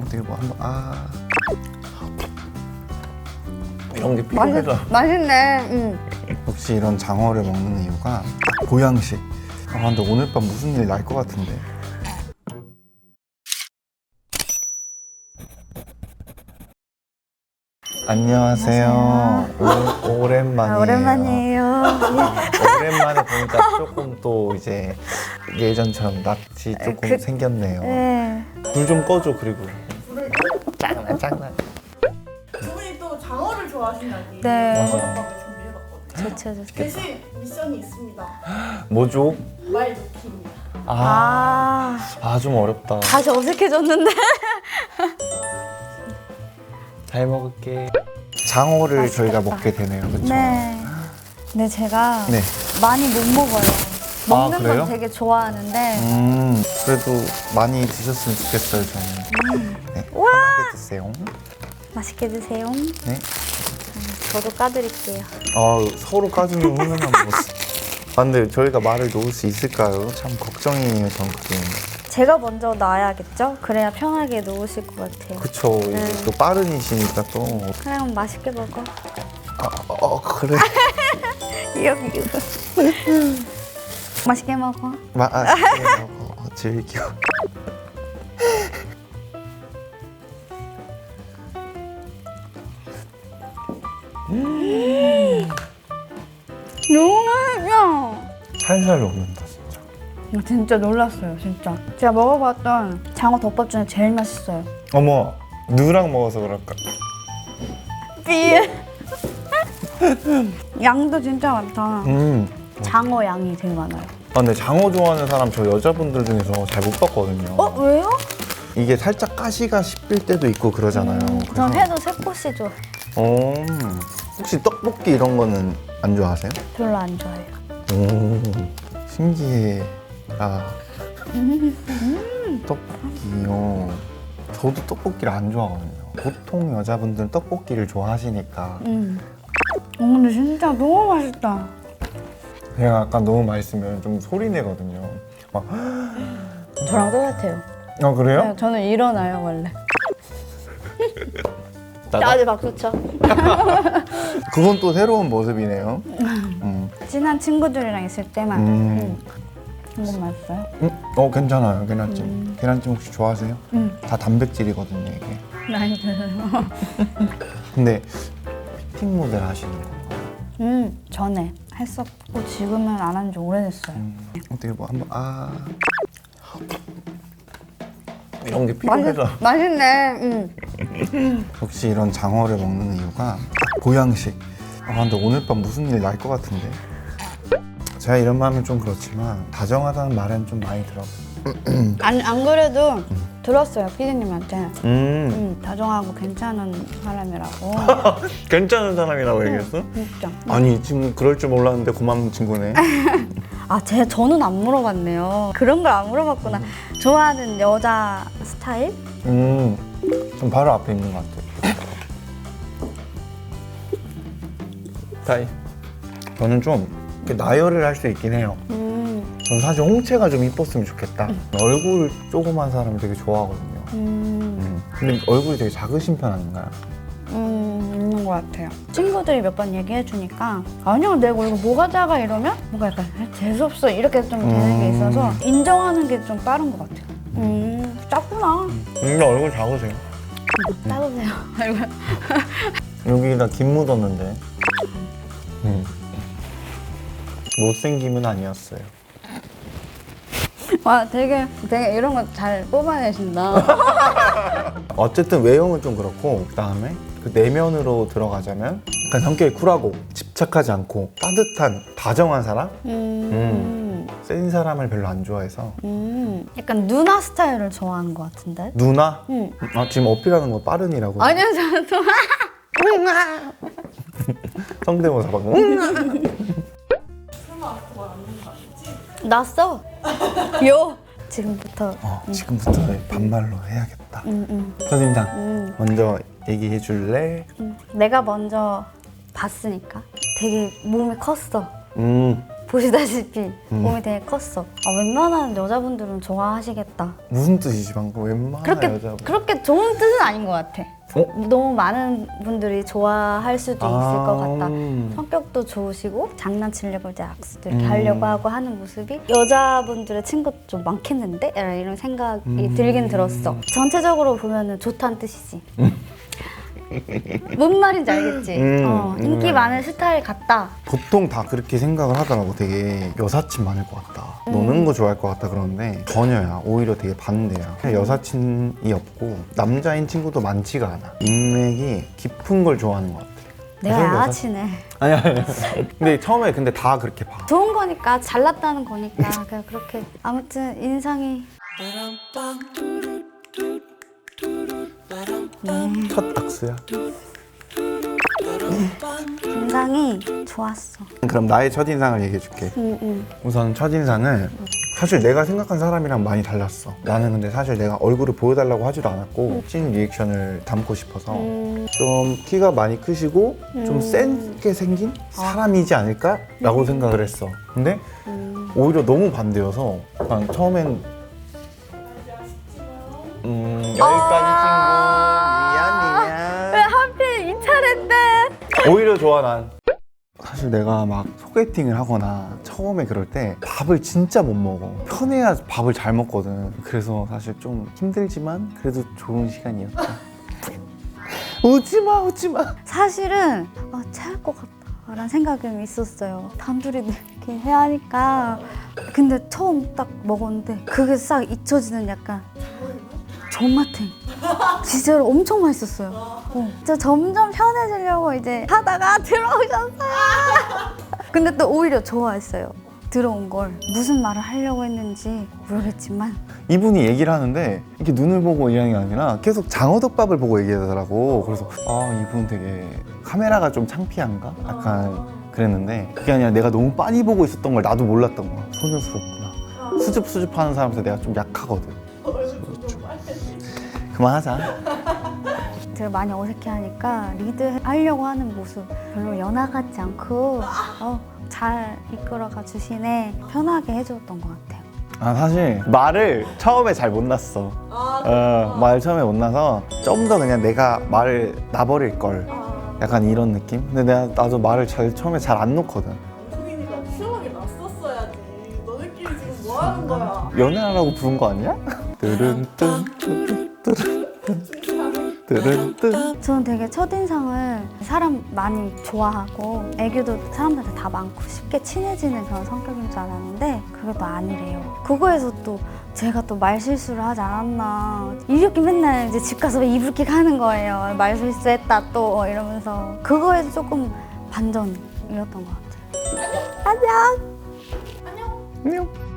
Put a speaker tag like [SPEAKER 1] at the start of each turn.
[SPEAKER 1] 어떻게 뭐 한번 아 이런 게
[SPEAKER 2] 맛있,
[SPEAKER 1] 필요해서
[SPEAKER 2] 맛있네. 응.
[SPEAKER 1] 혹시 이런 장어를 먹는 이유가 딱 보양식 아 근데 오늘 밤 무슨 일 날 것 같은데 안녕하세요 오, 오랜만이에요
[SPEAKER 2] 아, 오랜만이에요.
[SPEAKER 1] 오랜만에 보니까 조금 또 이제 예전처럼 낯이 조금
[SPEAKER 2] 그-
[SPEAKER 1] 생겼네요
[SPEAKER 2] 네.
[SPEAKER 1] 불 좀 꺼줘 그리고 짱나 짱나
[SPEAKER 3] 두 분이 또 장어를 좋아하신다니
[SPEAKER 2] 네.
[SPEAKER 3] 장어밥을 준비해봤거든요.
[SPEAKER 2] 좋죠, 좋죠.
[SPEAKER 3] 대신 미션이 있습니다.
[SPEAKER 1] 뭐죠?
[SPEAKER 3] 말 놓기입니다.
[SPEAKER 1] 아,
[SPEAKER 2] 아,
[SPEAKER 1] 아 좀 어렵다
[SPEAKER 2] 다시 어색해졌는데?
[SPEAKER 1] 잘 먹을게 장어를
[SPEAKER 2] 맛있겠다.
[SPEAKER 1] 저희가 먹게 되네요 그렇죠?
[SPEAKER 2] 네. 근데 제가
[SPEAKER 1] 네.
[SPEAKER 2] 많이 못 먹어요. 먹는
[SPEAKER 1] 그래요?
[SPEAKER 2] 건 되게 좋아하는데
[SPEAKER 1] 음 그래도 많이 드셨으면 좋겠어요 저는 네
[SPEAKER 2] 와!
[SPEAKER 1] 편하게 드세요
[SPEAKER 2] 맛있게 드세요.
[SPEAKER 1] 네
[SPEAKER 2] 저도 까드릴게요.
[SPEAKER 1] 아, 서로 까주는 훈훈한 모습. 아, 근데 저희가 말을 놓을 수 있을까요? 참 걱정이에요, 전 그게.
[SPEAKER 2] 제가 먼저 놔야겠죠? 그래야 편하게 놓으실 것 같아요.
[SPEAKER 1] 그쵸. 이게
[SPEAKER 2] 네.
[SPEAKER 1] 또 빠른이시니까 또.
[SPEAKER 2] 그럼 맛있게 먹어.
[SPEAKER 1] 아, 어, 그래.
[SPEAKER 2] 여기 이거. 맛있게 먹어.
[SPEAKER 1] 마, 아, 그래, 어, 즐겨.
[SPEAKER 2] 너무 맛있어.
[SPEAKER 1] 살살 녹는다, 진짜.
[SPEAKER 2] 진짜 놀랐어요, 진짜. 제가 먹어봤던 장어 덮밥 중에 제일 맛있어요.
[SPEAKER 1] 어머, 누랑 먹어서 그럴까?
[SPEAKER 2] 삐. 양도 진짜 많다.
[SPEAKER 1] 음.
[SPEAKER 2] 장어 양이 되게 많아요.
[SPEAKER 1] 아, 근데 장어 좋아하는 사람 저 여자분들 중에서 잘 못 봤거든요.
[SPEAKER 2] 어 왜요?
[SPEAKER 1] 이게 살짝 가시가 씹힐 때도 있고 그러잖아요.
[SPEAKER 2] 전
[SPEAKER 1] 그래서-
[SPEAKER 2] 회도 새꼬시 좋아.
[SPEAKER 1] 어, 혹시 떡볶이 이런 거는 안 좋아하세요?
[SPEAKER 2] 별로 안 좋아해요.
[SPEAKER 1] 오, 신기해. 아, 떡볶이요. 저도 떡볶이를 안 좋아하거든요. 보통 여자분들은 떡볶이를 좋아하시니까
[SPEAKER 2] 음. 어, 근데 진짜 너무 맛있다.
[SPEAKER 1] 제가 약간 너무 맛있으면 좀 소리 내거든요. 막,
[SPEAKER 2] 저랑 똑같아요.
[SPEAKER 1] 아 그래요?
[SPEAKER 2] 네, 저는 일어나요 원래.
[SPEAKER 1] 나도?
[SPEAKER 2] 박수 쳐.
[SPEAKER 1] 그건 또 새로운 모습이네요. 음.
[SPEAKER 2] 친한 친구들이랑 있을 때만.
[SPEAKER 1] 음.
[SPEAKER 2] 음. 이거 맛있어요?
[SPEAKER 1] 음, 어 괜찮아요 계란찜. 계란찜 혹시 좋아하세요?
[SPEAKER 2] 음.
[SPEAKER 1] 다 단백질이거든요 이게.
[SPEAKER 2] 맛있어요.
[SPEAKER 1] 근데 피팅 모델 하시는 건가요?
[SPEAKER 2] 음 전에 했었고 지금은 안 한 지 오래됐어요.
[SPEAKER 1] 음, 어떻게 뭐 한번 아 이런 게 필요해서
[SPEAKER 2] 맛있네. 음.
[SPEAKER 1] 혹시 이런 장어를 먹는 이유가 딱 보양식 아 근데 오늘 밤 무슨 일날것 같은데 제가 이런 마음은 좀 그렇지만 다정하다는 말은 좀 많이 들어요
[SPEAKER 2] 안, 안 그래도 들었어요 피디님한테.
[SPEAKER 1] 음
[SPEAKER 2] 음, 다정하고 괜찮은 사람이라고.
[SPEAKER 1] 괜찮은 사람이라고 얘기했어?
[SPEAKER 2] 진짜.
[SPEAKER 1] 아니 지금 그럴 줄 몰랐는데 고마운 친구네
[SPEAKER 2] 아, 제 저는 안 물어봤네요. 그런 걸 안 물어봤구나. 좋아하는 여자 스타일?
[SPEAKER 1] 음, 좀 바로 앞에 있는 것 같아요. 다이. 저는 좀 이렇게 나열을 할 수 있긴 해요.
[SPEAKER 2] 음,
[SPEAKER 1] 저는 사실 홍채가 좀 이뻤으면 좋겠다. 얼굴 조그만 사람 되게 좋아하거든요.
[SPEAKER 2] 음,
[SPEAKER 1] 음. 근데 얼굴이 되게 작으신 편 아닌가요?
[SPEAKER 2] 음, 있는 것 같아요. 친구들이 몇 번 얘기해 주니까 아니야, 내가 얼굴 뭐가 작아 이러면 뭔가 약간 재수없어 이렇게 좀 되는 게
[SPEAKER 1] 음.
[SPEAKER 2] 있어서 인정하는 게 좀 빠른 것 같아요. 음, 작구나.
[SPEAKER 1] 근데 얼굴 작으세요.
[SPEAKER 2] 작으세요.
[SPEAKER 1] 여기다 김 묻었는데. 음. 못생김은 아니었어요.
[SPEAKER 2] 와, 되게 되게 이런 거 잘 뽑아내신다.
[SPEAKER 1] 어쨌든 외형은 좀 그렇고 그다음에 그 내면으로 들어가자면 약간 성격이 쿨하고 집착하지 않고 따뜻한 다정한 사람?
[SPEAKER 2] 음,
[SPEAKER 1] 센 사람을 별로 안 좋아해서
[SPEAKER 2] 음, 약간 누나 스타일을 좋아하는 것 같은데.
[SPEAKER 1] 누나?
[SPEAKER 2] 음.
[SPEAKER 1] 아 지금 어필하는 거 빠른이라고
[SPEAKER 2] 아니요, 저는
[SPEAKER 1] 성대모사 방금
[SPEAKER 2] 났어. 요. 지금부터.
[SPEAKER 1] 어, 지금부터 반말로 해야겠다
[SPEAKER 2] 음, 음,
[SPEAKER 1] 선생님장
[SPEAKER 2] 음,
[SPEAKER 1] 먼저 얘기해 줄래?
[SPEAKER 2] 음. 내가 먼저 봤으니까 되게 몸이 컸어.
[SPEAKER 1] 음
[SPEAKER 2] 보시다시피 몸이 되게 컸어. 아, 웬만한 여자분들은 좋아하시겠다.
[SPEAKER 1] 무슨 뜻이지 방금 웬만한
[SPEAKER 2] 그렇게
[SPEAKER 1] 여자분
[SPEAKER 2] 그렇게 좋은 뜻은 아닌 것 같아.
[SPEAKER 1] 어?
[SPEAKER 2] 너무 많은 분들이 좋아할 수도 있을
[SPEAKER 1] 아,
[SPEAKER 2] 것 같다.
[SPEAKER 1] 음.
[SPEAKER 2] 성격도 좋으시고 장난치려고 이제 악수도 이렇게
[SPEAKER 1] 음.
[SPEAKER 2] 하려고 하고 하는 모습이 여자분들의 친구 좀 많겠는데? 이런 생각이
[SPEAKER 1] 음.
[SPEAKER 2] 들긴 들었어. 전체적으로 보면은 좋다는 뜻이지. 뭔 말인지 알겠지?
[SPEAKER 1] 음,
[SPEAKER 2] 어, 인기
[SPEAKER 1] 음.
[SPEAKER 2] 많은 스타일 같다.
[SPEAKER 1] 보통 다 그렇게 생각을 하더라고. 되게 여사친 많을 것 같다.
[SPEAKER 2] 음.
[SPEAKER 1] 노는 거 좋아할 것 같다 그러는데 전혀야. 오히려 되게 반대야. 그냥 여사친이 없고 남자인 친구도 많지가 않아. 인맥이 깊은 걸 좋아하는 것 같아.
[SPEAKER 2] 내가
[SPEAKER 1] 그래서? 여사-
[SPEAKER 2] 양아치네.
[SPEAKER 1] 아니 아니. 근데 처음에 근데 다 그렇게 봐.
[SPEAKER 2] 좋은 거니까 잘났다는 거니까 그냥 그렇게. 아무튼 인상이
[SPEAKER 1] 첫 악수야
[SPEAKER 2] 인상이 좋았어.
[SPEAKER 1] 그럼 나의 첫인상을 얘기해 줄게
[SPEAKER 2] 응, 응.
[SPEAKER 1] 우선 첫인상은 사실 내가 생각한 사람이랑 많이 달랐어 나는 근데 사실 내가 얼굴을 보여달라고 하지도 않았고 찐 리액션을 담고 싶어서
[SPEAKER 2] 음,
[SPEAKER 1] 좀 키가 많이 크시고
[SPEAKER 2] 음.
[SPEAKER 1] 좀 센게 생긴 사람이지 않을까라고 생각을 했어. 근데
[SPEAKER 2] 음.
[SPEAKER 1] 오히려 너무 반대여서 약간 처음엔 음, 여기까지 오히려 좋아 난. 사실 내가 막 소개팅을 하거나 처음에 그럴 때 밥을 진짜 못 먹어. 편해야 밥을 잘 먹거든. 그래서 사실 좀 힘들지만 그래도 좋은 시간이었다. 웃지 마, 웃지 마.
[SPEAKER 2] 사실은 아, 체할 것 같다라는 생각이 있었어요. 단둘이 이렇게 해야 하니까. 근데 처음 딱 먹었는데 그게 싹 잊혀지는 약간 존맛탱. 진짜로 엄청 맛있었어요. 어, 진짜 점점 편해지려고 이제 하다가 들어오셨어요. 근데 또 오히려 좋아했어요. 들어온 걸 무슨 말을 하려고 했는지 모르겠지만
[SPEAKER 1] 이분이 얘기를 하는데 이렇게 눈을 보고 얘기하는 게 아니라 계속 장어덮밥을 보고 얘기하더라고. 그래서 아 이분 되게 카메라가 좀 창피한가? 약간 그랬는데 그게 아니라 내가 너무 빤히 보고 있었던 걸 나도 몰랐던 거야. 소녀스럽구나. 수줍 수줍하는 사람한테 내가 좀 약하거든. 그만하자.
[SPEAKER 2] 제가 많이 어색해하니까 리드 하려고 하는 모습 별로 연하 같지 않고 어, 잘 이끌어가 주시네 편하게 해줬던 것 같아요.
[SPEAKER 1] 아 사실 말을 처음에 잘 못 났어.
[SPEAKER 3] 아,
[SPEAKER 1] 어, 말 처음에 못 나서 좀 더 그냥 내가 말을 놔버릴 걸.
[SPEAKER 3] 아,
[SPEAKER 1] 약간 이런 느낌? 근데 내가 나도 말을 잘 처음에 잘 안 놓거든.
[SPEAKER 3] 방송이니까 시원하게 났었어야지. 너네끼리 지금 뭐 하는 거야?
[SPEAKER 1] 연애하라고 부른 거 아니야? 뜨른
[SPEAKER 2] 저는 되게 첫인상을 사람 많이 좋아하고 애교도 사람들한테 다 많고 쉽게 친해지는 그런 성격인 줄 알았는데 그게 또 아니래요. 그거에서 또 제가 또 말실수를 하지 않았나 이렇게 맨날 이제 집 가서 이불킥 하는 거예요. 말실수했다 또 이러면서 그거에서 조금 반전이었던 것 같아요. 안녕.